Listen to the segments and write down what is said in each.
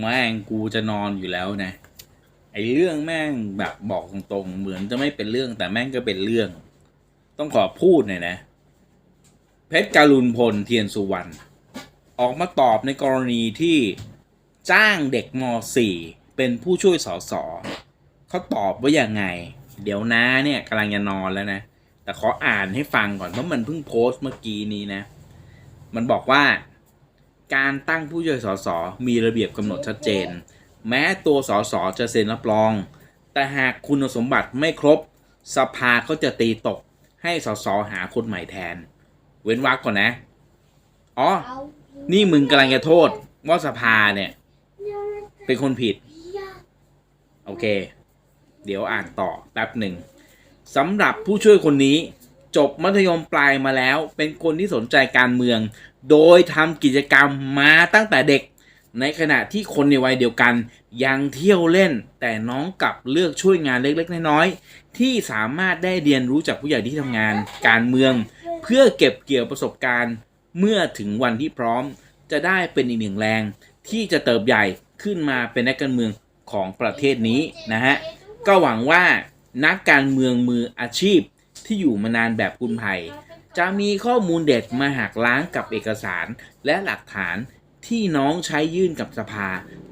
แม่งกูจะนอนอยู่แล้วนะ ไอ้เรื่องแม่งแบบบอกตรงๆ เหมือนจะไม่เป็นเรื่องแต่แม่งก็เป็นเรื่อง ต้องขอพูดหน่อยนะ เพชรการุณพลเทียนสุวรรณออกมาตอบในกรณีที่จ้างเด็กม .4 เป็นผู้ช่วยสอสอเขาตอบว่าอย่างไง เดี๋ยวนะเนี่ยกำลังจะนอนแล้วนะ แต่ขออ่านให้ฟังก่อนเพราะมันเพิ่งโพสต์เมื่อกี้นี้นะ มันบอกว่า การตั้งผู้ช่วยสสมีระเบียบกำหนดชัดเจน แม้ตัวสสจะเซ็นรับรอง แต่หากคุณสมบัติไม่ครบ สภาก็จะตีตก ให้สสหาคนใหม่แทน เว้นวรรคก่อนนะ อ๋อ นี่มึงกำลังจะโทษว่าสภาเนี่ย เป็นคนผิด โอเค เดี๋ยวอ่านต่อแป๊บหนึ่งสำหรับผู้ช่วยคนนี้ จบมัธยมปลายมาแล้ว เป็นคนที่สนใจการเมือง โดยทำกิจกรรมมาตั้งแต่เด็ก ในขณะที่คนในวัยเดียวกัน ยังเที่ยวเล่น แต่น้องกลับเลือกช่วยงานเล็กๆน้อยๆที่สามารถได้เรียนรู้จากผู้ใหญ่ที่ทำงาน การเมือง เพื่อเก็บเกี่ยวประสบการณ์ เมื่อถึงวันที่พร้อม จะได้เป็นอีกหนึ่งแรง ที่จะเติบใหญ่ขึ้นมาเป็นนักการเมืองของประเทศนี้นะฮะก็หวังว่านักการเมืองมืออาชีพ ที่อยู่มานานแบบคุณไผ่จะมีข้อมูลเด็ดมาหักล้างกับเอกสารและหลักฐานที่น้องใช้ยื่นกับสภา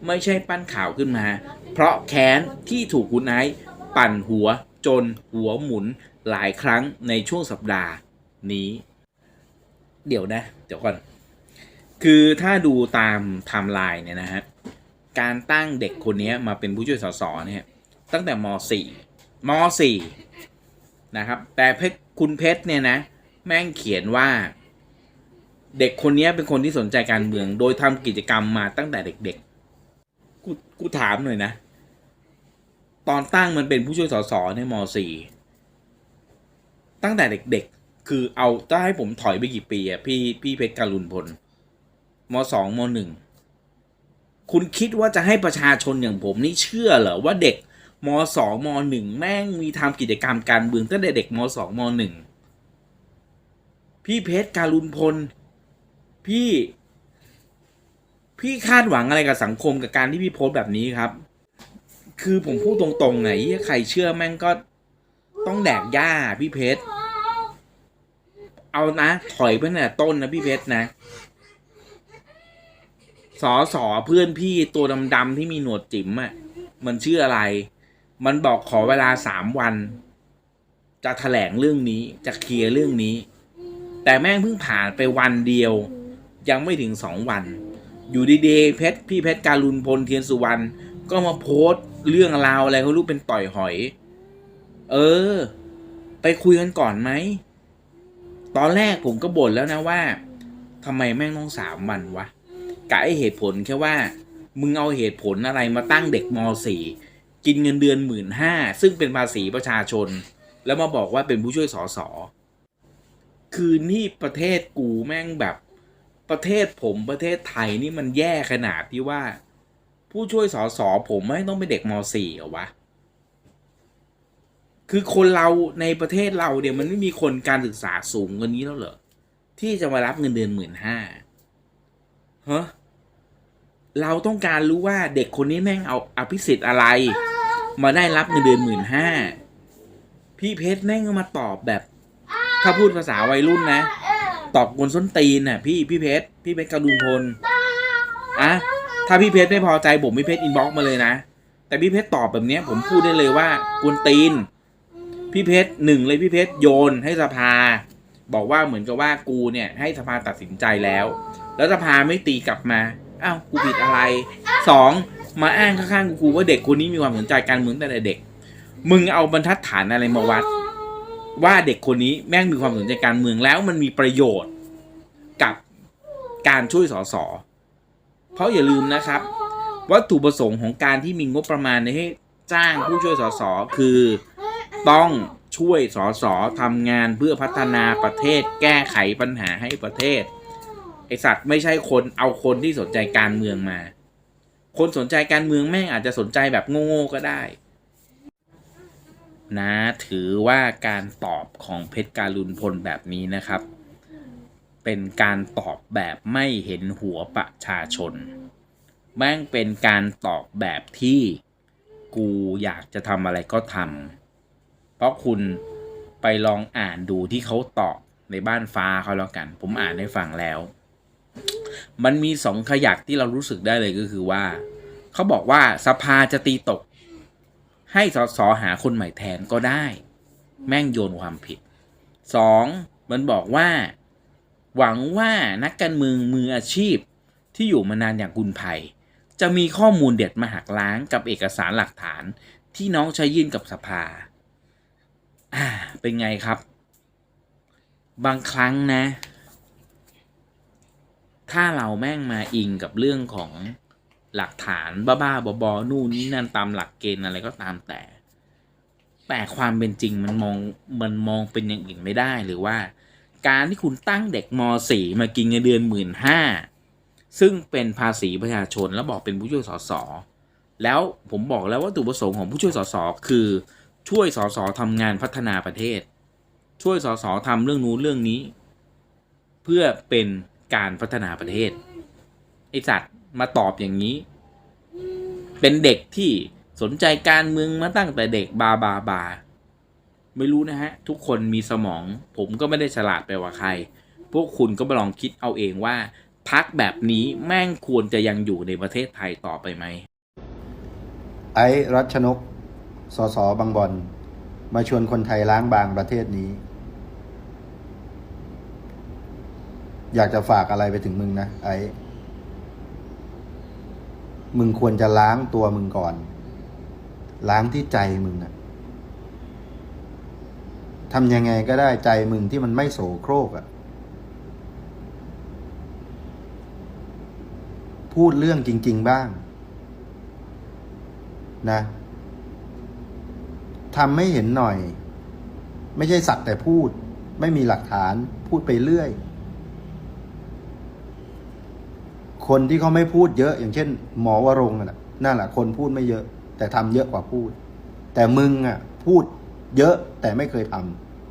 ไม่ใช่ปั้นข่าวขึ้นมา เพราะแค้นที่ถูกคุณไอซ์ปั่นหัวจนหัวหมุนหลายครั้งในช่วงสัปดาห์นี้ เดี๋ยวนะ เดี๋ยวก่อน คือถ้าดูตามไทม์ไลน์เนี่ยนะฮะ การตั้งเด็กคนนี้มาเป็นผู้ช่วยสสเนี่ย ตั้งแต่ม .4 ม .4 นะครับ แต่เพชรคุณเพชรเนี่ยนะ แม่งเขียนว่า เด็กคนนี้เป็นคนที่สนใจการเมือง โดยทำกิจกรรมมาตั้งแต่เด็กๆ กูกูถามหน่อยนะ ตอนตั้งมันเป็นผู้ช่วยสสในม .4 ตั้งแต่เด็กๆ คือเอาถ้าให้ผมถอยไปกี่ปีอะพี่พี่เพชรการุณพลมสองมหนึ่งคุณคิดว่าจะให้ประชาชนอย่างผมนี่เชื่อเหรอว่าเด็ก มสองมหนึ่งแม่งมีทำกิจกรรมการเมืองตั้งแต่เด็กมสองมหนึ่งพี่เพชรการุณพล พี่ พี่คาดหวังอะไรกับสังคมกับการที่พี่โพสแบบนี้ครับ คือผมพูดตรงๆไงเหี้ยใครเชื่อแม่งก็ต้องแดกหญ้าพี่เพชร เอานะ ถอยไปตั้งแต่ต้นนะพี่เพชรนะสอสอเพื่อนพี่ตัวดำๆที่มีหนวดจิ๋มอะ่ะ มันชื่ออะไร มันบอกขอเวลาสามวัน จะแถลงเรื่องนี้จะเคลียร์เรื่องนี้ แต่แม่งเพิ่งผ่านไปวันเดียว ยังไม่ถึงสองวัน อยู่ดีๆเพชรพี่เพชรการุณพลเทียนสุวรรณก็มาโพสต์เรื่องราวอะไรเขารู้เป็นต่อยหอย เออ ไปคุยกันก่อนไหม ตอนแรกผมก็บ่นแล้วนะว่าทำไมแม่งต้องสามวันวะกะไอเหตุผลแค่ว่า มึงเอาเหตุผลอะไรมาตั้งเด็กม .4 กินเงินเดือนหมื่นห้าซึ่งเป็นภาษีประชาชน แล้วมาบอกว่าเป็นผู้ช่วยสอสอคือนี่ประเทศกูแม่งแบบประเทศผมประเทศไทยนี่มันแย่ขนาดที่ว่า ผู้ช่วยสอสอผมไม่ต้องเป็นเด็กม .4 เหรอวะคือคนเราในประเทศเราเดี๋ยวมันไม่มีคนการศึกษาสูงกว่านี้แล้วเหรอที่จะมารับเงินเดือนหมื่นห้าฮะเราต้องการรู้ว่าเด็กคนนี้แม่งเอาอภิสิทธิ์อะไร มาได้รับเงินเดือนหมื่นห้าพี่เพชรแม่งก็มาตอบแบบ ถ้าพูดภาษาวัยรุ่นนะ ตอบกวนส้นตีนน่ะ พี่พี่เพชรพี่เพชรกรุณพลอะถ้าพี่เพชรไม่พอใจผมพี่เพชรอินบ็อกมาเลยนะ แต่พี่เพชรตอบแบบเนี้ย ผมพูดได้เลยว่ากวนตีน พี่เพชรหนึ่งเลยพี่เพชรโยนให้สภา บอกว่าเหมือนกับว่ากูเนี่ย ให้สภาตัดสินใจแล้ว แล้วสภาไม่ตีกลับมาอ้าวกูผิดอะไรสอง มาอ้างข้างๆกูว่าเด็กคนนี้มีความสนใจการเมืองตั้งแต่เด็ก มึงเอาบรรทัดฐานอะไรมาวัด ว่าเด็กคนนี้แม่งมีความสนใจการเมืองแล้วมันมีประโยชน์กับการช่วยสอสอเพราะอย่าลืมนะครับ วัตถุประสงค์ของการที่มีงบประมาณให้จ้างผู้ช่วยสอสอคือต้องช่วยสอสอทำงานเพื่อพัฒนาประเทศ แก้ไขปัญหาให้ประเทศ ไอสัตว์ไม่ใช่คนเอาคนที่สนใจการเมืองมา คนสนใจการเมืองแม่งอาจจะสนใจแบบโง่ๆก็ได้ นะ ถือว่าการตอบของเพชรการุณพลแบบนี้นะครับ เป็นการตอบแบบไม่เห็นหัวประชาชน แม่งเป็นการตอบแบบที่กูอยากจะทำอะไรก็ทำเพราะคุณไปลองอ่านดูที่เขาตอบในบ้านฟ้าเขาแล้วกัน ผมอ่านให้ฟังแล้ว มันมีสองขยักที่เรารู้สึกได้เลยก็คือว่า เขาบอกว่าสภาจะตีตก ให้สสหาคนใหม่แทนก็ได้ แม่งโยนความผิดสองมันบอกว่า หวังว่านักการเมืองมืออาชีพที่อยู่มานานอย่างคุณไผ่จะมีข้อมูลเด็ดมาหักล้างกับเอกสารหลักฐานที่น้องใช้ยื่นกับสภา อ่า เป็นไงครับ บางครั้งนะ ถ้าเราแม่งมาอิงกับเรื่องของหลักฐานบ้าๆบอๆนู่นนี่นั่นตามหลักเกณฑ์อะไรก็ตามแต่ แต่ความเป็นจริงมันมองมันมองเป็นอย่างอื่นไม่ได้หรือว่า การที่คุณตั้งเด็กม .4 มากินเงินเดือนหมื่นห้าซึ่งเป็นภาษีประชาชนแล้วบอกเป็นผู้ช่วยสสแล้วผมบอกแล้วว่าวัตถุประสงค์ของผู้ช่วยสสคือช่วยสสทำงานพัฒนาประเทศ ช่วยสสทำเรื่องนู้นเรื่องนี้ เพื่อเป็น การพัฒนาประเทศไอสัตว์มาตอบอย่างนี้ เป็นเด็กที่สนใจการเมืองมาตั้งแต่เด็กบาบาบาไม่รู้นะฮะ ทุกคนมีสมอง ผมก็ไม่ได้ฉลาดไปกว่าใคร พวกคุณก็มาลองคิดเอาเองว่าพักแบบนี้แม่งควรจะยังอยู่ในประเทศไทยต่อไปไหม ไอ้รัชนก สสบางบอนมาชวนคนไทยล้างบางประเทศนี้ อยากจะฝากอะไรไปถึงมึงนะไอ้มึงควรจะล้างตัวมึงก่อน ล้างที่ใจมึงนะทำยังไงก็ได้ใจมึงที่มันไม่โสโครกอะพูดเรื่องจริง ๆ บ้าง นะทำไม่เห็นหน่อย ไม่ใช่สักแต่พูด ไม่มีหลักฐานพูดไปเรื่อย คนที่เขาไม่พูดเยอะ อย่างเช่น หมอวรงน่ะนั่นแหละคนพูดไม่เยอะ แต่ทำเยอะกว่าพูด แต่มึงอะ พูดเยอะแต่ไม่เคยท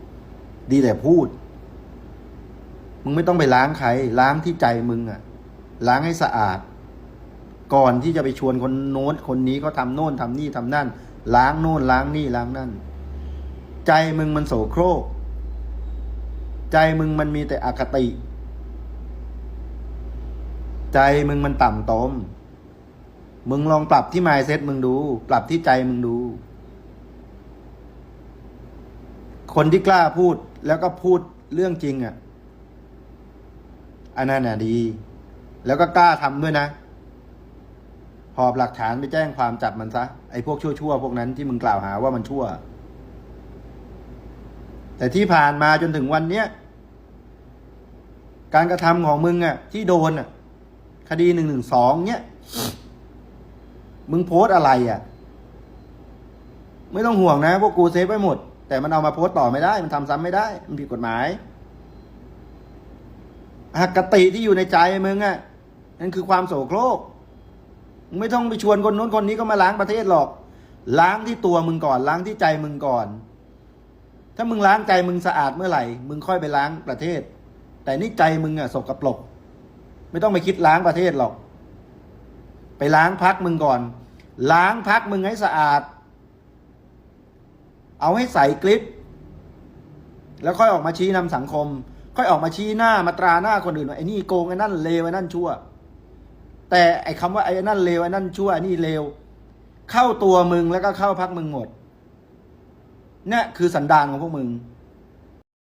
ำดีแต่พูด มึงไม่ต้องไปล้างใคร ล้างที่ใจมึงอะ ล้างให้สะอาด ก่อนที่จะไปชวนคนโน้นคนนี้เขาทำโน่นทำนี่ทำนั่น ล้างโน่นล้างนี่ล้างนั่น ใจมึงมันโสโครก ใจมึงมันมีแต่อคติ ใจมึงมันต่ำตม มึงลองปรับที่มายเซ็ตมึงดู ปรับที่ใจมึงดู คนที่กล้าพูดแล้วก็พูดเรื่องจริงอะ อันนั้นน่ะดี แล้วก็กล้าทำด้วยนะ หอบหลักฐานไปแจ้งความจับมันซะ ไอ้พวกชั่วๆพวกนั้นที่มึงกล่าวหาว่ามันชั่ว แต่ที่ผ่านมาจนถึงวันเนี้ยการกระทำของมึงอะ ที่โดนอะ คดีหนึ่งหนึ่งสองเนี้ย มึงโพสอะไรอะ ไม่ต้องห่วงนะ พวกกูเซฟไว้หมด แต่มันเอามาโพสต์ต่อไม่ได้ มันทำซ้ำไม่ได้ มันผิดกฎหมายอคติที่อยู่ในใจมึงอะนั่นคือความโสโครกมึงไม่ต้องไปชวนคนนู้นคนนี้ก็มาล้างประเทศหรอก ล้างที่ตัวมึงก่อน ล้างที่ใจมึงก่อน ถ้ามึงล้างใจมึงสะอาดเมื่อไหร่ มึงค่อยไปล้างประเทศ แต่นี่ใจมึงอะสกรปรก ไม่ต้องไปคิดล้างประเทศหรอก ไปล้างพักมึงก่อน ล้างพักมึงให้สะอาด เอาให้ใส่กลิปแล้วค่อยออกมาชี้นำสังคม ค่อยออกมาชี้หน้ามาตราหน้าคนอื่นว่าไอ้นี่โกงไอ้นั่นเลวไอ้นั่นชั่ว แต่ไอ้คำว่าไอ้นั่นเลวไอ้นั่นชั่วไอ้นี่เลวเข้าตัวมึงแล้วก็เข้าพักมึงหมดเนี่ยคือสันดานของพวกมึง